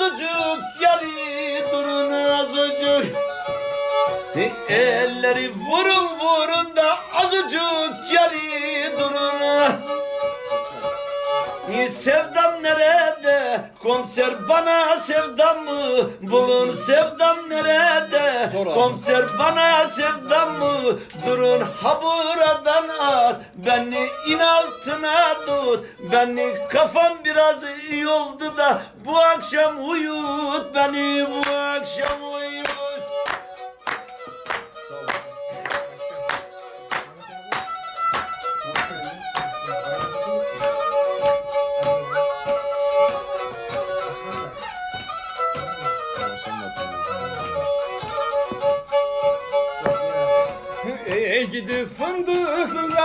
azıcık yari durun azıcık Elleri vurun vurun da azıcık yari durun Sevdam nerede? Komiser bana sevdam mı? Bulun sevdam nerede? Komiser bana sevdam mı? Durun ha buradan at. Beni in altına tut. Beni kafam biraz iyi oldu da Bu akşam uyut beni bu akşam uyut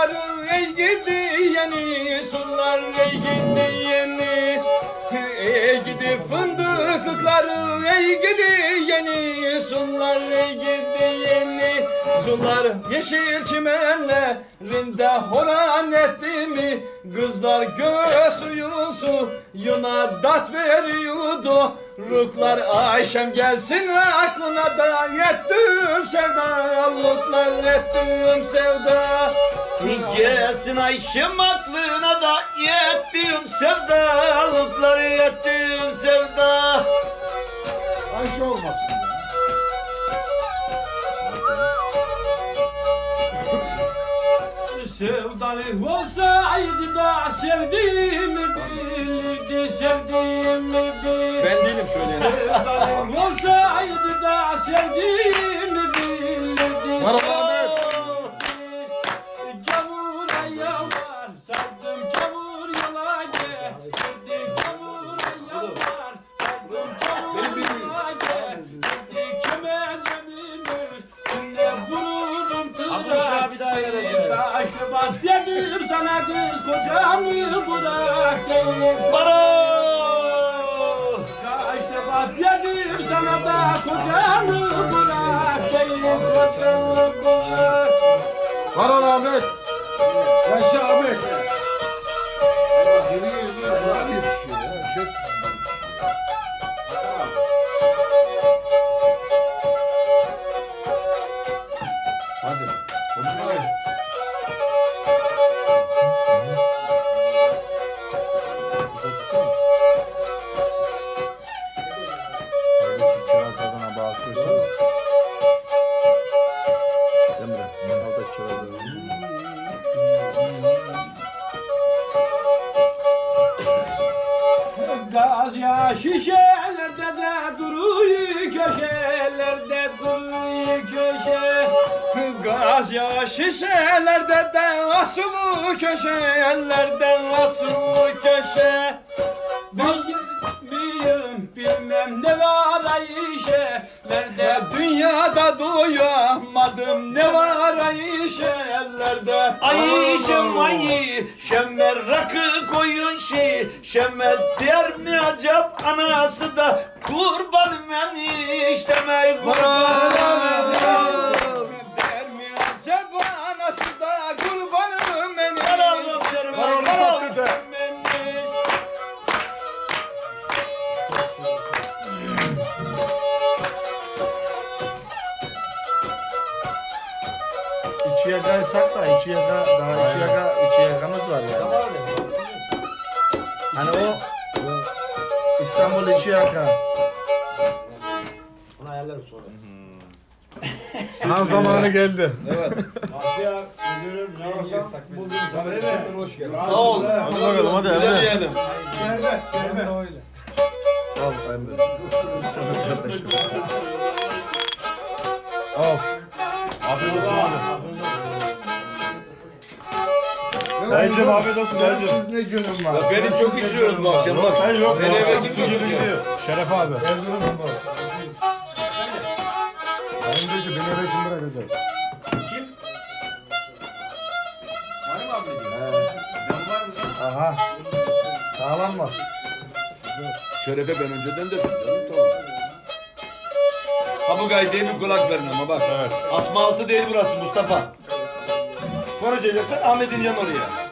fındıkları ey gidi yeni sular ey gidi yeni. Ey gidi fındıkları ey gidi yeni sular ey gidi yeni. Sular yeşil çimenlerinde horan etti mi Kızlar göğsü su yuna dat veriyordu. Ruklar Ayşem gelsin aklına da yettim sevdalıklar ettim sevda. Gelsin Ayşem aklına da yettiğim sevdalıkları yettiğim sevda. Ayşe olmasın Sevdalı olsaydı da sevdiğimi bilirdi sevdiğimi bilirdi Ben değilim şöyle. Sevdalı olsaydı da sevdiğimi bilirdi Merhaba Ahmet. Yaşa Ahmet. Geri geliyor. Var yetişiyor ya. Şey. Hadi. Konuşma. Ayşe'lerde Ayşem Ayşem rakı koyun şey. Şemet der mi acaba anası da Kurbanım enişteme kurbanım Yakayı sakla, iki yaka, daha iki yaka, iki yakamız var yani. Hani o İstanbul iki yaka. Bunu ayarlarım sonra. Ha zamanı geldi. Asya müdürüm ne yapalım? Bugün Hoş geldin. Sağ ol. Hadi bakalım hadi Güzel yedim. Servet, servet. Al ben de. Of. Afiyet olsun abi. Sayıcım afiyet olsun sayıcım. Siz ne günüm var? Ya beni çok işliyoruz bu akşam bak. Hayır yok. Beni eve kim gidiyor. Şeref abi. Erzurum bu. Ben diyor ki beni eve kim bırakacak? Aha. Sağlam mı? Şerefe ben önceden dedim canım tamam. Ha bu gayet değil bir kulak verin ama bak. Evet. Asma altı değil burası Mustafa. Konuşacaksan Ahmet'in yan oraya.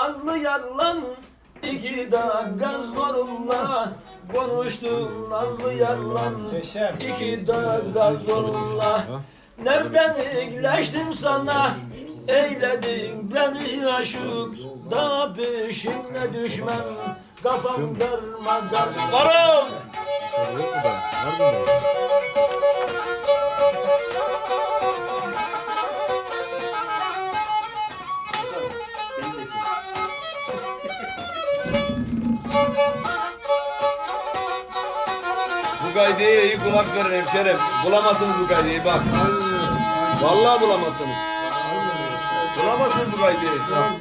Nazlı yarlan iki dakika zorunla Konuştuğum nazlı yarlan iki dakika zorunla Nereden iyileştim sana? Eyledin beni aşık Daha peşine düşmem. Kafam darmadar Varol! Bu kaydıya iyi kulak verin hemşerim. Bulamazsınız bu kaydıyı bak. Vallahi bulamazsınız. Bulamazsınız bu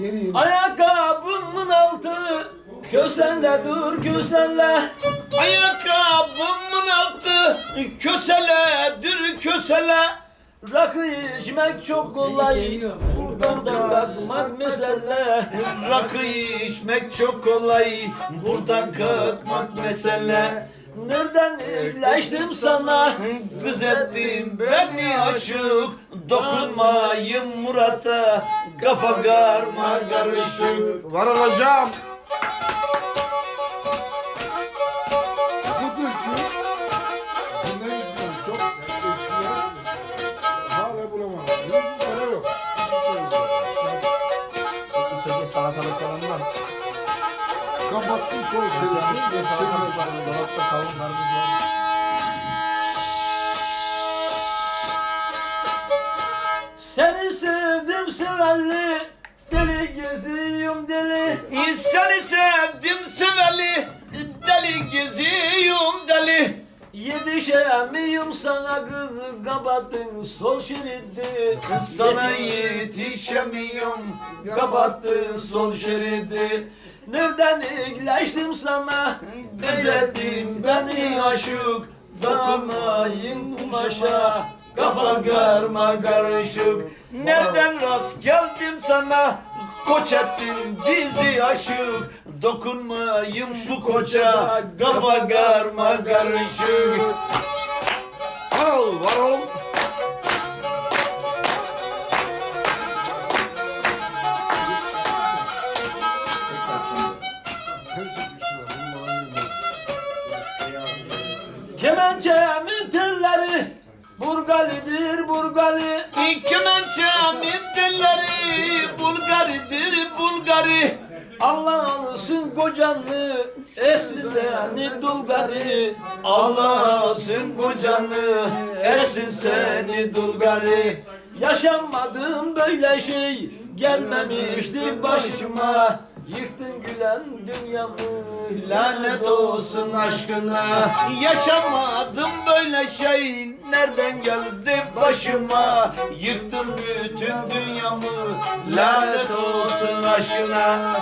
yeni. Ayakkabımın altı Kösenle dur kösenle Ayakkabımın altı kösele, dür kösele. Rakı içmek çok kolay. Buradan da kalkmak mesele. Rakı içmek çok kolay, buradan kalkmak mesele. Nereden iyileştim sana? Kız ettim beni aşık, dokunmayın Murat'a, kafa karma karışık. Var hocam. Dolapta var. Seni sevdim severli Deli geziyim deli İnsanı sevdim seveli, deli geziyorum deli. Yetişemeyim sana kız kapattın sol şeridi Sana yetişemiyorum, kapattın sol şeridi. Nereden iyileştim sana Ezettin beni aşık, dokunmayın kumaşa, kafa karma karışık. Nereden rast geldim sana, koç ettin dizi aşık. Dokunmayın bu koça, kafa karma karışık. Var ol, Burgalidir burgali Kemençemin dilleri, Bulgaridir Bulgari. Allah alsın kocanı Esli seni dulgari Allah alsın kocanı, ersin seni dulgari. Yaşanmadım böyle şey Gelmemişti başıma Yıktın gülen dünyamı Lanet olsun aşkına. Yaşamadım böyle şey. Nereden geldi başıma? Yıktım bütün dünyamı Lanet olsun aşkına.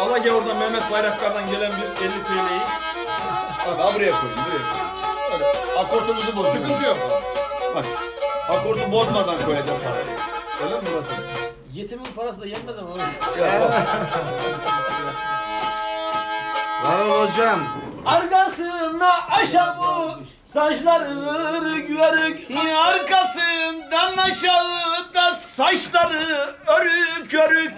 Ala gel oradan Mehmet Bayraktar'dan gelen bir 50 TL'yi Bak buraya koyun buraya Öyle, Akortumuzu bozuyor Sıkıntı yok. Bak akortu bozmadan koyacağım parayı Öyle mi Murat'ım? Yetimin parası da yenmez ama Ya bak. Var ol hocam. Arkasına aşağı Saçları örük örük Arkasından aşağı da saçları örük örük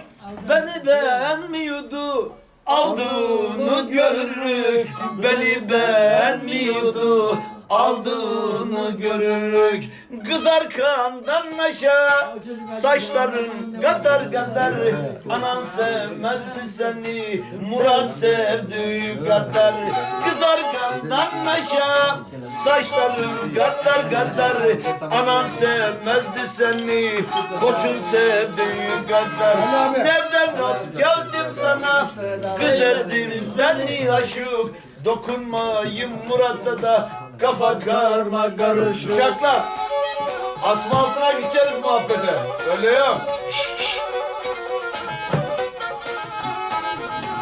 Beni beğenmiyordu Aldığını görürük Beni beğenmiyordu aldığını görürük. Kızar kandan aşağı. Saçların kadar kadar. Anan sevmezdi seni? Murat sevdiği kadar. Kızar kandan aşağı. Saçların kadar kadar. Anan sevmezdi seni? Koçun sevdiği kadar. Nereden rast geldim sana? Güzeldir beni aşık? Dokunmayayım Murat'a da Kafa karma karışık. Uşaklar Asfaltına geçeriz muhabbete. Öyle yok.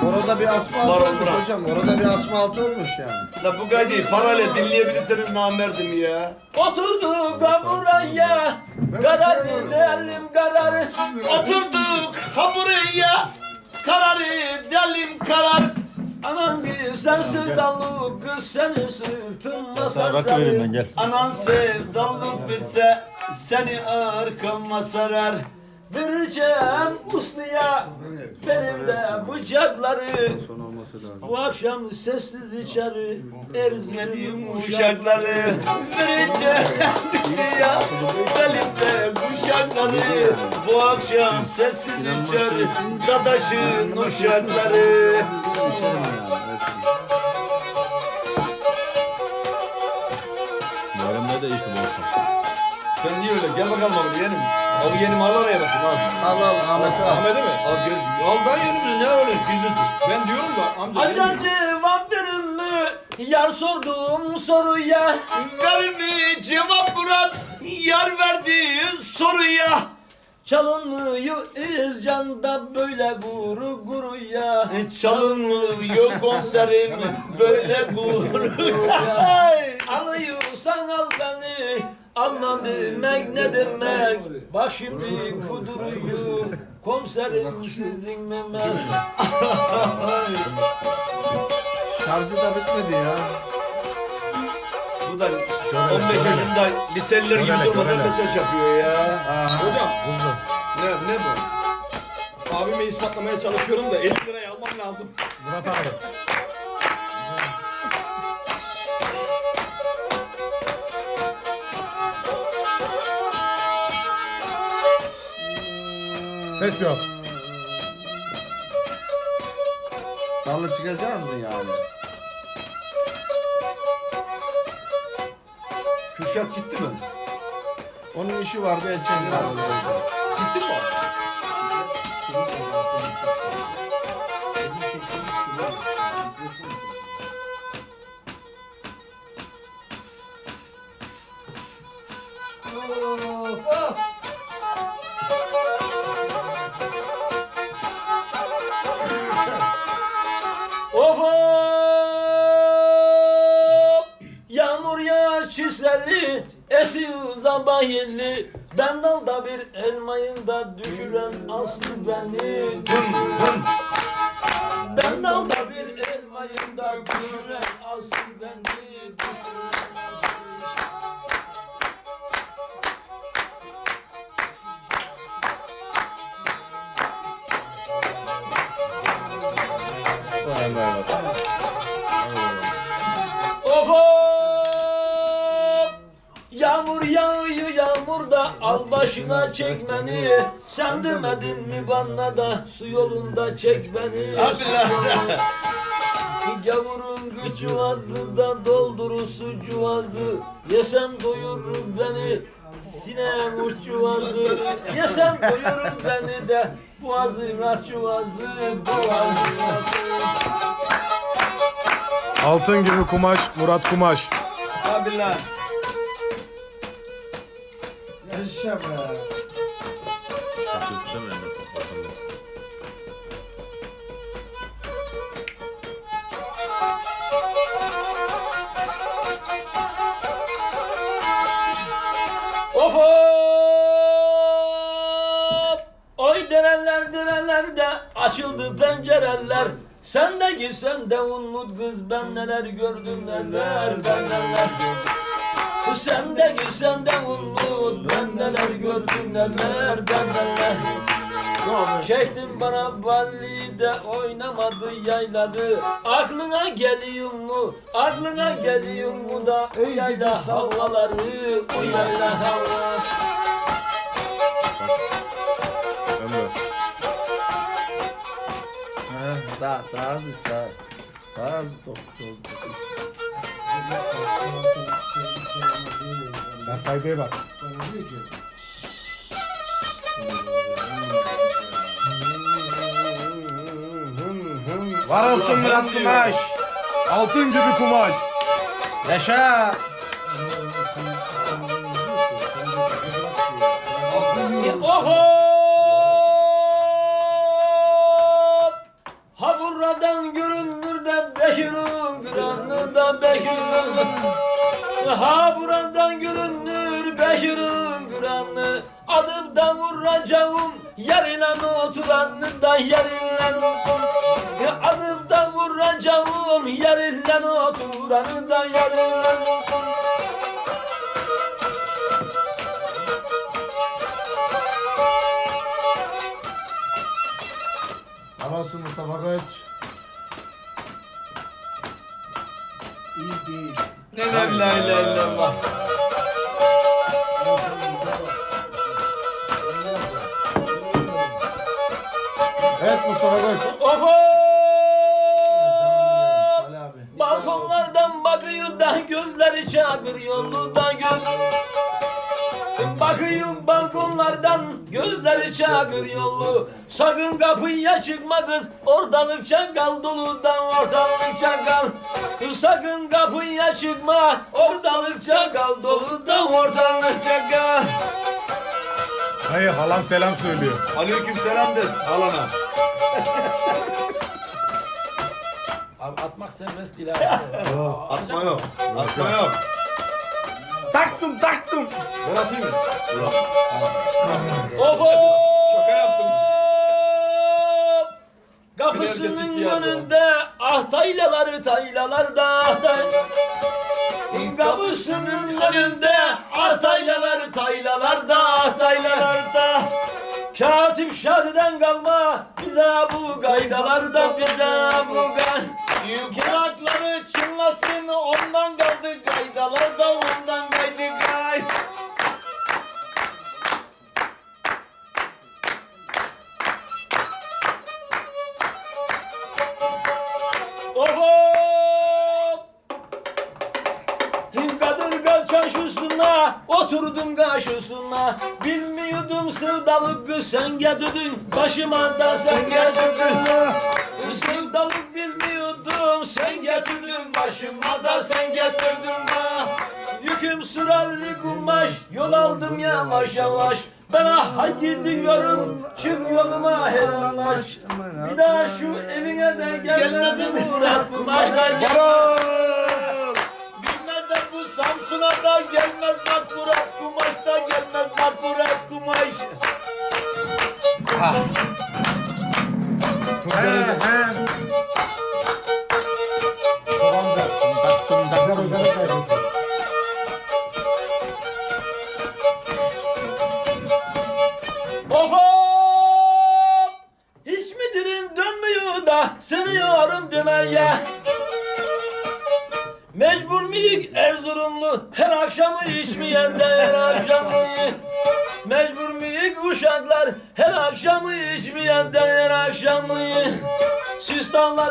Orada bir asfalt Var olmuş oldular. hocam. Orada bir asfalt olmuş yani. La bu gaydi parayla dinleyebilirseniz namerdim ya. Oturduk buraya Karar edelim kararı. Oturduk ha buraya Kararı delim karar Anan güzel sevdalı kız seni sırtınma Sana rakı ben gel. Anan sevdalık birse Seni arkama sarar. Vereceğim usluya benim de bıçakları Bu akşam sessiz içeri erzmedim uşakları. Vereceğim ya. Elimde kuşakları Bu akşam sessiz içer Dadaşın uşakları Sen niye öyle? Gel bakalım abi yeğenim. Abi yeğenim al oraya bakayım al. Al al Ahmet al. Ahmet'e mi? Al gel. Al da yeğenim ne öyle? Güldür. Ben diyorum da amca Acancı vampirim mi? Yar sorduğum soruya Verimi cevap Murat Yar verdiğin soruya Çalınmıyor canda böyle guru guru ya Çalınmıyor komiserim Böyle gurur Ay! Alıyorsan al beni Alma demek? Ne demek Bak. şimdi kuduruyor Komiserim sizin memek Şarjı da bitmedi ya. Bu da 15 yaşında liseliler gibi durmadan mesaj yapıyor ya. hocam. Ne, ne bu? abime ispatlamaya çalışıyorum da 50 lirayı almam lazım. Murat abi. Ses yok. Dalı çıkacağız mı yani? Kürşat gitti mi? Onun işi vardı erken Gitti mi? Of Yelli Ben dalda bir elmayım da düşüren aslı beni. Ben dalda bir elmayım da düşüren aslı beni. Of of Yağmur yağıyor yağmurda al başına çek beni Sen demedin mi bana da su yolunda çek beni? Abi lan. Gavurun gücüvazı da doldurur su cuvazı. Yesem doyurur beni Sinem uç cuvazı. Yesem doyurur beni de Boğazın aç cuvazı Boğazın Altın gibi kumaş Murat Kumaş. Abi lan. Be. Of of! Oy derenler de açıldı pencereler. Sen de gitsen de unut kız ben neler gördüm neler ben neler Sen de gitsen de unut ben neler gördüm neler ben neler. Çektim bana balli de oynamadı yayladı Aklına geliyor mu? Aklına geliyor mu da o yayla havaları O yayla hava Ha, daha, daha az iç, daha, daha az. Ben kaybeye bak. Var olsun Murat Kumaş. Altın gibi kumaş. Yaşa. Yarıyla oturanı Adımda vuracağım Yarıyla oturanı da yarıyla oturanı Var olsun Mustafa Koç. Ne la ilahe illallah. Evet Mustafa! Ali abi. Balkonlardan bakıyor da gözleri çakır yolda göz. Bakıyor balkonlardan gözleri çakır yollu Sakın kapıya çıkma kız ortalık çakal dolu da ortalık çakal. Sakın kapıya çıkma ortalık çakal dolu da ortalık çakal Hayır halam selam söylüyor. Aleyküm selamdır halana. Abi atmak serbest değil abi. Atma yok. Atma yok. Taktım taktım. Ben atayım mı? Oho! Şaka yaptım. Kapısının önünde ah taylaları taylalarda claro da vida, Bilmiyordum sevdalık kız sen getirdin Başıma da sen getirdin Sevdalık bilmiyordum sen getirdin Başıma da sen getirdin ha. Yüküm sırallı kumaş Yol aldım yavaş yavaş. Ben ah gidiyorum Çık yoluma helallaş Bir daha şu evine de gelmedim Murat kumaşlar Bilmez de bu Samsun'a da gelmez bak Murat kumaş da gelmez bak Murat kumaş He he. Taktım taktım. Of of!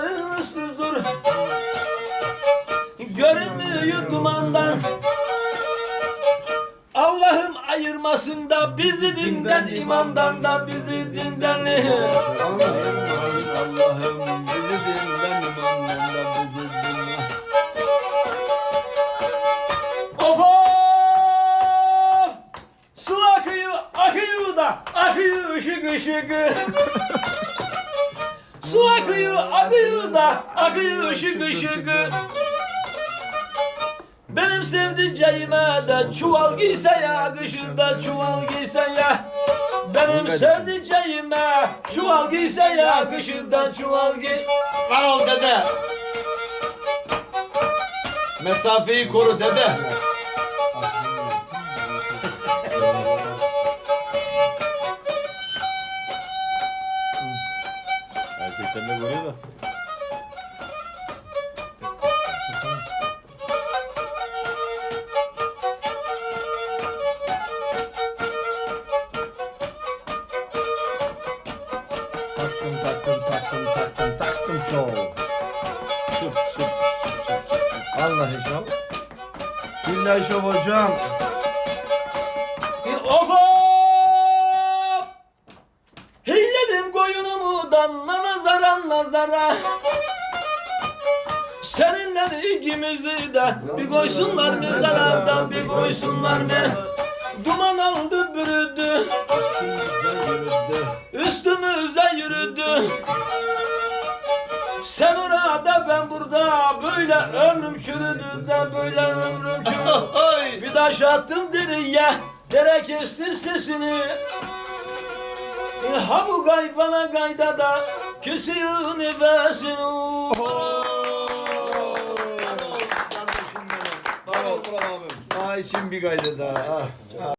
Sistanların ıssızdır Görünmüyor dumandan. Allah'ım ayırmasın da bizi dinden imandan da bizi dinden akıyor ışık ışık. Benim sevdiceğime de çuval giyse ya kışında çuval giyse ya Benim sevdiceğime çuval giyse ya kışında çuval giy Var ol dede. Mesafeyi koru dede. De görüyor da. Billahi şov hocam. Of of! Heyledim koyunumu damla nazara nazara Seninle ikimizi de bir koysunlar mezara da bir koysunlar mı? Duman aldı bürüdü Üstümüze yürüdü Sen orada ben burada Böyle ömrüm çürüdü de böyle ömrüm çürüdü Bir taş attım deriye Dere kesti sesini. E, Ha bu gay bana gayda da Kesiyor nefesini. Ay şimdi bir gayda daha. ah.